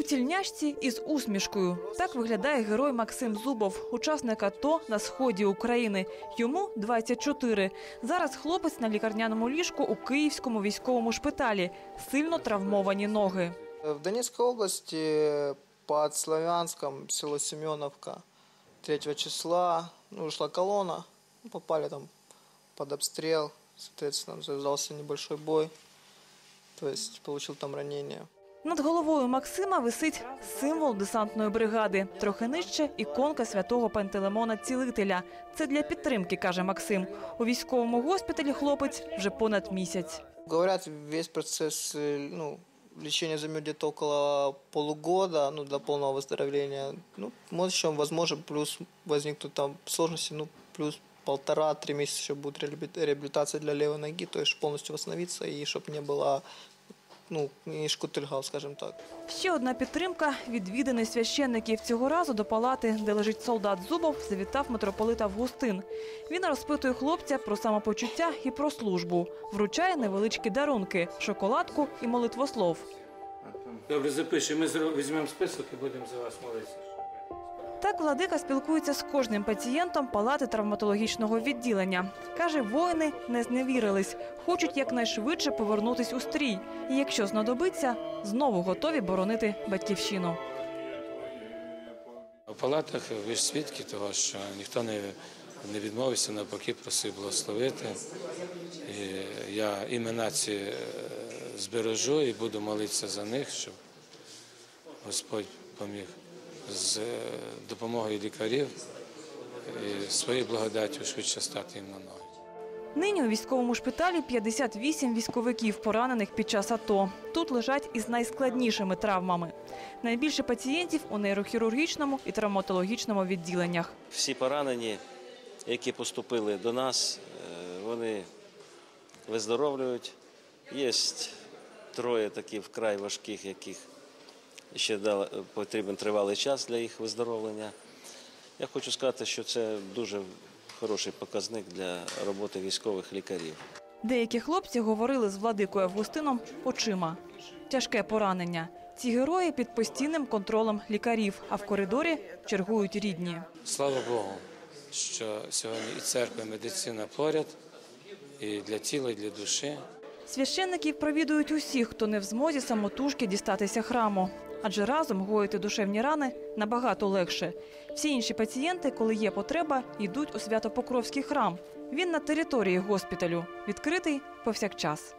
У тільняшці із усмішкою так виглядає герой Максим Зубов, учасник АТО на сході України. Йому 24. Зараз хлопець на лікарняному ліжку у київському військовому шпиталі. Сильно травмовані ноги. В Донецкой области под Славянском, село Семеновка, 3 числа ну, шла колонна, ну, попали там под обстрел, соответственно, завязался небольшой бой, то есть получил там ранение. Над головою Максима висить символ десантної бригади. Трохи нижче іконка святого Пантелеймона Цілителя. Це для підтримки, каже Максим. У військовому госпіталі хлопець вже понад місяць. Говорят, весь процесс э, ну, лечения займет где-то около полугода, ну, до полного выздоровления. Ну, может, еще, возможно, плюс возникнут там сложности, ну, плюс полтора-три месяца еще будет реабили- реабилитация для левой ноги, то есть полностью восстановиться, и чтобы не было, ну, ніж Котельгав, скажем так. Ще одна підтримка відвіданий священників. Цього разу до палати, де лежить солдат Зубов, завітав митрополит Августин. Він розпитує хлопця про самопочуття і про службу. Вручає невеличкі дарунки – шоколадку і молитвослов. Добре, запиши. Ми візьмемо список і будемо за вас молитися. Так владика спілкується з кожним пацієнтом палати травматологічного відділення. Каже, воїни не зневірились, хочуть якнайшвидше повернутись у стрій. І якщо знадобиться, знову готові боронити батьківщину. У палатах ви ж свідки того, що ніхто не, не відмовився, навпаки, просив благословити. І я імена ці е, збережу і буду молитися за них, щоб Господь поміг з е, допомогою лікарів і своєю благодаттю швидше стати їм на ноги. Нині у військовому шпиталі 58 військовиків, поранених під час АТО. Тут лежать із найскладнішими травмами. Найбільше пацієнтів у нейрохірургічному і травматологічному відділеннях. Всі поранені, які поступили до нас, е, вони виздоровлюють. Є троє таких вкрай важких, яких ще дала- потрібен тривалий час для їх виздоровлення. Я хочу сказати, що це дуже хороший показник для роботи військових лікарів. Деякі хлопці говорили з владикою Августином очима. Тяжке поранення. Ці герої під постійним контролем лікарів, а в коридорі чергують рідні. Слава Богу, що сьогодні і церква, і медицина поряд, і для тіла, і для душі. Священників провідують усіх, хто не в змозі самотужки дістатися храму. Адже разом гоїти душевні рани набагато легше. Всі інші пацієнти, коли є потреба, йдуть у Свято-Покровський храм. Він на території госпіталю, відкритий повсякчас.